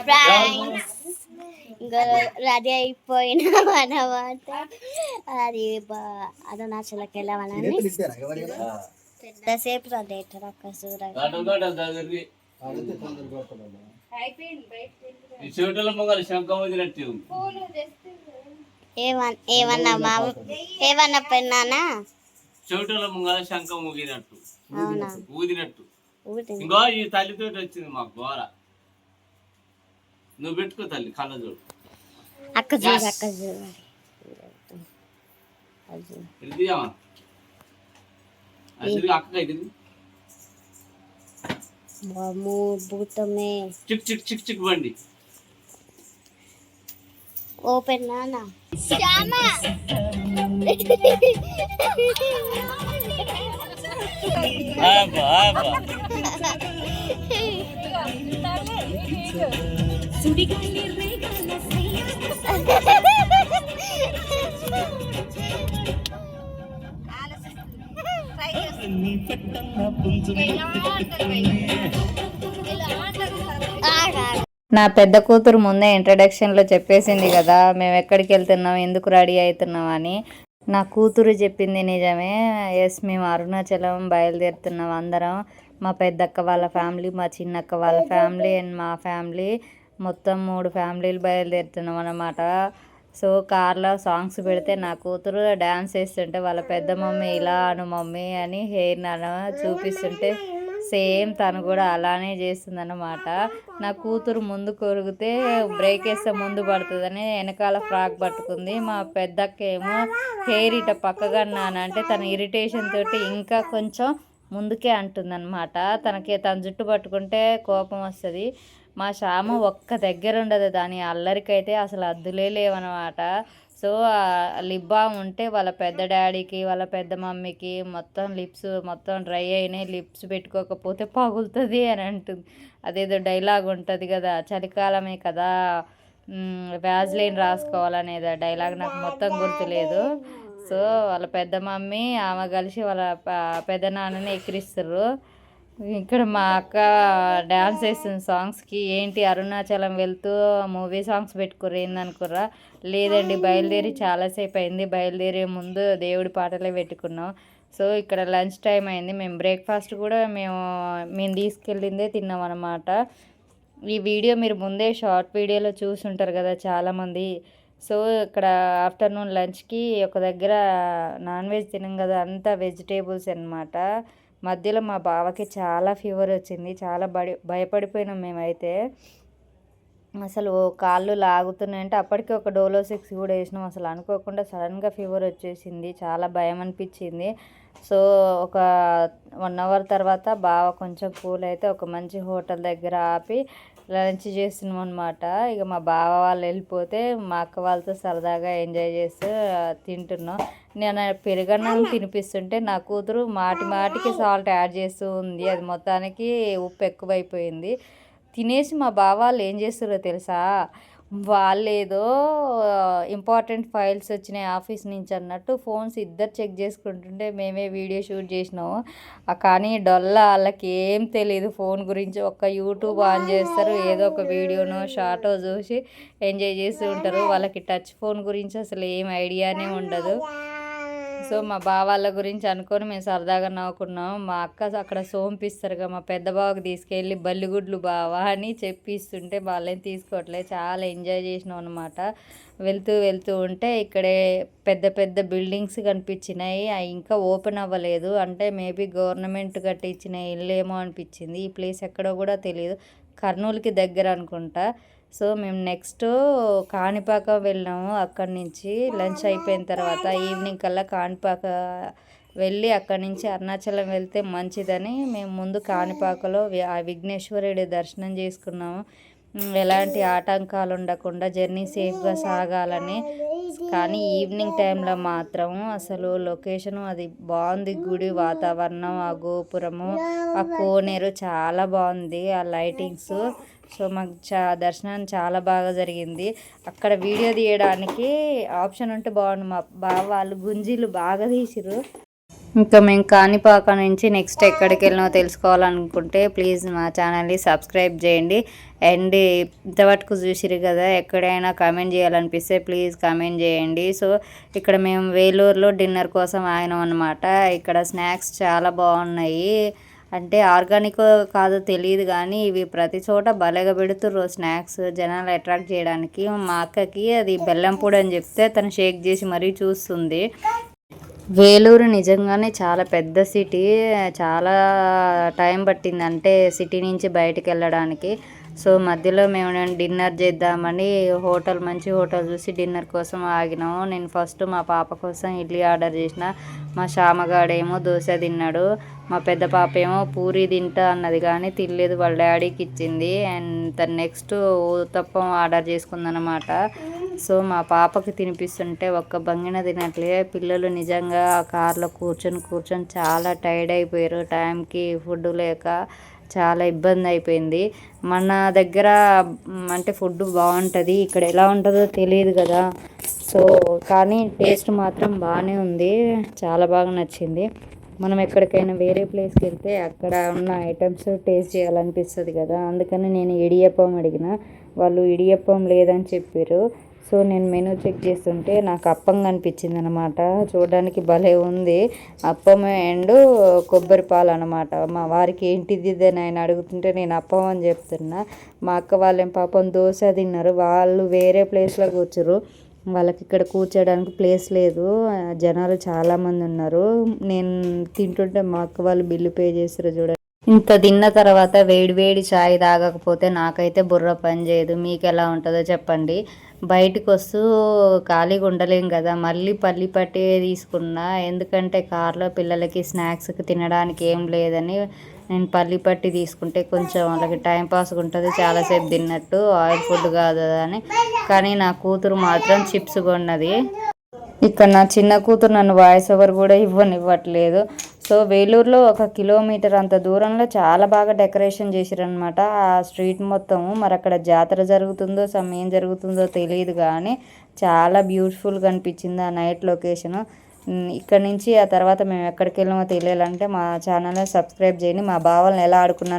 Friends ఇంకా ready అయిపోయినాం అన్నమాట అది బా- అరుణాచలకి వెళ్ళామని ఎంతసేపు రెడీ అవుతారు అక్క చూడ చెవిటల మొగలు శంఖం వదిలినట్టు ఏమన్ ఏమన్నా మా ఏమన్నా పెన్నానా? చెవిటల ముంగల శంఖం ఊగినట్టు అవునా? ఊదినట్టు ఊరిది. ఇంకో ఈ తల్లితో వచ్చింది మాకు ఘోర నువ్వు పెట్టుకో తల్లి కళ్ళ చూడు అక్క చూడు అక్క చూడు అది చూడు. ఇది తీయమా అది అక్క ఇది వామ్మో, భూతమే. చిక్ చిక్ చిక్ చిక్ బండి. ఓపెన్ నానా శ్యామ! నా పెద్ద కూతురు ముందే ఇంట్రడక్షన్లో చెప్పేసింది కదా మేము ఎక్కడికి వెళ్తున్నాం ఎందుకు రెడీ అవుతున్నాం అని. నా కూతురు చెప్పింది నిజమే. ఎస్ మేము అరుణాచలం బయలుదేరుతున్నాం అందరం. మా పెద్దక్క వాళ్ళ ఫ్యామిలీ మా చిన్నక్క వాళ్ళ ఫ్యామిలీ అండ్ మా ఫ్యామిలీ మొత్తం మూడు ఫ్యామిలీలు బయలుదేరుతున్నాం అన్నమాట. సో కార్లో సాంగ్స్ పెడితే నా కూతురు డ్యాన్స్ వేస్తుంటే వాళ్ళ పెద్ద మమ్మీ ఇలా అను మమ్మీ అని హెయిర్ నాన్న చూపిస్తుంటే సేమ్ తను కూడా అలానే చేస్తుందన్నమాట. నా కూతురు ముందు కొరిగితే బ్రేక్ వేస్తే ముందు పడుతుందని వెనకాల ఫ్రాక్ పట్టుకుంది. మా పెద్దకేమో హెయిర్ ఇట పక్కగా నానంటే తన ఇరిటేషన్ తోటి ఇంకా కొంచెం ముందుకే అంటుందన్నమాట. తనకి తన జుట్టు పట్టుకుంటే కోపం వస్తుంది. మా శ్యామ ఒక్క దగ్గర ఉండదు. దాని అల్లరికైతే అసలు అద్దులే లేవన్నమాట సో లిప్ బామ్ ఉంటే వాళ్ళ పెద్ద డాడీకి వాళ్ళ పెద్ద మమ్మీకి మొత్తం లిప్స్ మొత్తం డ్రై అయినాయి. లిప్స్ పెట్టుకోకపోతే పగులుతుంది అని అంటుంది. అదేదో డైలాగ్ ఉంటుంది కదా చలికాలమే కదా వ్యాజ్లైన్ రాసుకోవాలనేది ఆ డైలాగ్ నాకు మొత్తం గుర్తులేదు. సో వాళ్ళ పెద్ద మమ్మీ ఆమె కలిసి వాళ్ళ పెద్ద నాన్నని ఎక్కిరిస్తారు ఇక్కడ మా అక్క డ్యాన్స్ వేసిన సాంగ్స్కి ఏంటి అరుణాచలం వెళ్తూ మూవీ సాంగ్స్ పెట్టుకుర్రు ఏందనుకుర్రా? లేదండి బయలుదేరి చాలాసేపు అయింది. బయలుదేరే ముందు దేవుడి పాటలే పెట్టుకున్నాం. సో ఇక్కడ లంచ్ టైం అయింది. మేము బ్రేక్ఫాస్ట్ కూడా మేము మేము తీసుకెళ్ళిందే తిన్నాం అనమాట ఈ వీడియో మీరు ముందే షార్ట్ వీడియోలో చూసుంటారు కదా చాలామంది. సో ఇక్కడ ఆఫ్టర్నూన్ లంచ్కి ఒక దగ్గర నాన్ వెజ్ తినం కదా అంతా వెజిటేబుల్స్ అనమాట మధ్యలో మా బావకి చాలా ఫీవర్ వచ్చింది చాలా బడి భయపడిపోయినాం మేమైతే. అసలు కాళ్ళు లాగుతున్నాయంటే అప్పటికి ఒక డోలో సిక్స్ కూడా వేసినాం. అసలు అనుకోకుండా సడన్గా ఫీవర్ వచ్చేసింది చాలా భయం అనిపించింది. సో ఒక వన్ అవర్ తర్వాత బావ కొంచెం కూల్ అయితే ఒక మంచి హోటల్ దగ్గర ఆపి లంచ్ చేస్తున్నాం అనమాట ఇక మా బావ వాళ్ళు వెళ్ళిపోతే మా అక్క వాళ్ళతో సరదాగా ఎంజాయ్ చేస్తూ తింటున్నాం. నేను పెరుగన్నం తినిపిస్తుంటే నా కూతురు మాటి మాటికి సాల్ట్ యాడ్ చేస్తూ ఉంది. అది మొత్తానికి ఉప్పు ఎక్కువైపోయింది. తినేసి మా బావ వాళ్ళు ఏం చేస్తారో తెలుసా? వాళ్ళేదో ఇంపార్టెంట్ ఫైల్స్ వచ్చినాయి ఆఫీస్ నుంచి అన్నట్టు ఫోన్స్ ఇద్దరు చెక్ చేసుకుంటుంటే మేమే వీడియో షూట్ చేసినాము. కానీ డొల్ల వాళ్ళకి ఏం తెలియదు ఫోన్ గురించి ఒక్క యూట్యూబ్ ఆన్ చేస్తారు. ఏదో ఒక వీడియోనో షార్టో చూసి ఎంజాయ్ చేస్తూ ఉంటారు. వాళ్ళకి టచ్ ఫోన్ గురించి అసలు ఏం ఐడియానే ఉండదు. సో మా బావ వాళ్ళ గురించి అనుకొని మేము సరదాగా నవ్వుకున్నాం. మా అక్క అక్కడ సోంపిస్తారుగా మా పెద్ద బావకి తీసుకెళ్ళి బల్లిగుడ్లు బావా అని చెప్పిస్తుంటే వాళ్ళేం తీసుకోవట్లేదు. చాలా ఎంజాయ్ చేసినాం అనమాట వెళ్తూ వెళ్తూ ఉంటే ఇక్కడే పెద్ద పెద్ద బిల్డింగ్స్ కనిపించినాయి. అవి ఇంకా ఓపెన్ అవ్వలేదు. అంటే మేబీ గవర్నమెంట్ కట్టించిన ఇల్లేమో అనిపించింది. ఈ ప్లేస్ ఎక్కడో కూడా తెలియదు కర్నూలుకి దగ్గర అనుకుంటా. సో మేము నెక్స్ట్ కాణిపాక వెళ్ళినాము. అక్కడి నుంచి లంచ్ అయిపోయిన తర్వాత ఈవినింగ్ కల్లా కాణిపాక వెళ్ళి అక్కడి నుంచి అరుణాచలం వెళ్తే మంచిదని మేము ముందు కాణిపాకలో ఆ విఘ్నేశ్వరుడి దర్శనం చేసుకున్నాము. ఎలాంటి ఆటంకాలు ఉండకుండా జర్నీ సేఫ్గా సాగాలని కానీ ఈవినింగ్ టైంలో మాత్రం అసలు లొకేషన్ అది బాగుంది. గుడి వాతావరణం ఆ గోపురము ఆ కోనేరు చాలా బాగుంది. ఆ లైటింగ్స్. సో మాకు చా దర్శనం చాలా బాగా జరిగింది. అక్కడ వీడియో తీయడానికి ఆప్షన్ ఉంటే బాగుండు. మా బావ వాళ్ళు గుంజీలు బాగా తీసిరు ఇంకా మేము కాణిపాక నుంచి నెక్స్ట్ ఎక్కడికి వెళ్ళినో తెలుసుకోవాలనుకుంటే ప్లీజ్ మా ఛానల్ని సబ్స్క్రైబ్ చేయండి. అండ్ ఇంతవరకు చూసిరు కదా ఎక్కడైనా కామెంట్ చేయాలనిపిస్తే ప్లీజ్ కామెంట్ చేయండి. సో ఇక్కడ మేము వేలూరులో డిన్నర్ కోసం ఆగినాం అనమాట ఇక్కడ స్నాక్స్ చాలా బాగున్నాయి. అంటే ఆర్గానిక్ కాదో తెలియదు కానీ ఇవి ప్రతి చోట భలేగా పెడుతుర్రు స్నాక్స్ జనాలు అట్రాక్ట్ చేయడానికి. మా అక్కకి అది బెల్లం పొడి అని చెప్తే తను షేక్ చేసి మరీ చూస్తుంది. వేలూరు నిజంగానే చాలా పెద్ద సిటీ చాలా టైం పట్టింది. అంటే సిటీ నుంచి బయటికి వెళ్ళడానికి. సో మధ్యలో మేము డిన్నర్ చేద్దామని హోటల్ మంచి హోటల్ చూసి డిన్నర్ కోసం ఆగినాము. నేను ఫస్ట్ మా పాప కోసం ఇడ్లీ ఆర్డర్ చేసిన. మా శ్యామగాడేమో దోశ తిన్నాడు. మా పెద్ద పాప ఏమో పూరి తింటా అన్నది కానీ తినలేదు. వాళ్ళ డాడీకి ఇచ్చింది. అండ్ నెక్స్ట్ ఊతప్పం ఆర్డర్ చేసుకుందనమాట సో మా పాపకి తినిపిస్తుంటే ఒక్క భంగిన తినట్లే. పిల్లలు నిజంగా ఆ కార్లో కూర్చొని కూర్చొని చాలా టైర్డ్ అయిపోయారు. టైంకి ఫుడ్ లేక చాలా ఇబ్బంది అయిపోయింది. మన దగ్గర అంటే ఫుడ్ బాగుంటుంది. ఇక్కడ ఎలా ఉంటుందో తెలియదు కదా. సో కానీ టేస్ట్ మాత్రం బాగానే ఉంది. చాలా బాగా నచ్చింది. మనం ఎక్కడికైనా వేరే ప్లేస్కి వెళ్తే అక్కడ ఉన్న ఐటమ్స్ టేస్ట్ చేయాలనిపిస్తుంది కదా. అందుకని నేను ఇడియప్పం అడిగిన. వాళ్ళు ఇడియప్పం లేదని చెప్పారు. సో నేను మెనూ చెక్ చేస్తుంటే నాకు అప్పం కనిపించింది అనమాట చూడడానికి భలే ఉంది. అప్పం అండ్ కొబ్బరి పాలు అనమాట మా వారికి ఏంటిది అని ఆయన అడుగుతుంటే నేను అప్పం అని చెప్తున్నా. మా అక్క వాళ్ళేం పాపం దోశ తిన్నారు. వాళ్ళు వేరే ప్లేస్లో కూర్చురు వాళ్ళకి ఇక్కడ కూర్చోడానికి ప్లేస్ లేదు. జనాలు చాలామంది ఉన్నారు. నేను తింటుంటే మా అక్క వాళ్ళు బిల్లు పే చేసారు చూడండి ఇంత తిన్న తర్వాత వేడి వేడి చాయ్ తాగకపోతే నాకైతే బుర్ర పని చేయదు. మీకు ఎలా ఉంటుందో చెప్పండి. బయటకు వస్తూ ఖాళీగా ఉండలేం కదా. మళ్ళీ పల్లి పట్టే తీసుకున్నా. ఎందుకంటే కార్లో పిల్లలకి స్నాక్స్కి తినడానికి ఏం లేదని నేను పల్లి పట్టి తీసుకుంటే కొంచెం వాళ్ళకి టైం పాస్ ఉంటుంది. చాలాసేపు తిన్నట్టు ఆయిల్ ఫుడ్ కాదు అని. కానీ నా కూతురు మాత్రం చిప్స్ కొన్నది. ఇక్కడ నా చిన్న కూతురు నన్ను వాయిస్ ఓవర్ కూడా ఇవ్వనివ్వట్లేదు. సో వేలూరులో ఒక కిలోమీటర్ అంత దూరంలో చాలా బాగా డెకరేషన్ చేసిరనమాట ఆ స్ట్రీట్ మొత్తము మరి అక్కడ జాతర జరుగుతుందో సమయం ఏం జరుగుతుందో తెలియదు కానీ చాలా బ్యూటిఫుల్గా అనిపించింది ఆ నైట్ లొకేషన్. ఇక్కడ నుంచి ఆ తర్వాత మేము ఎక్కడికి వెళ్ళామో తెలియాలంటే మా ఛానల్ని సబ్స్క్రైబ్ చేయండి. మా బావల్ని ఎలా ఆడుకున్నాను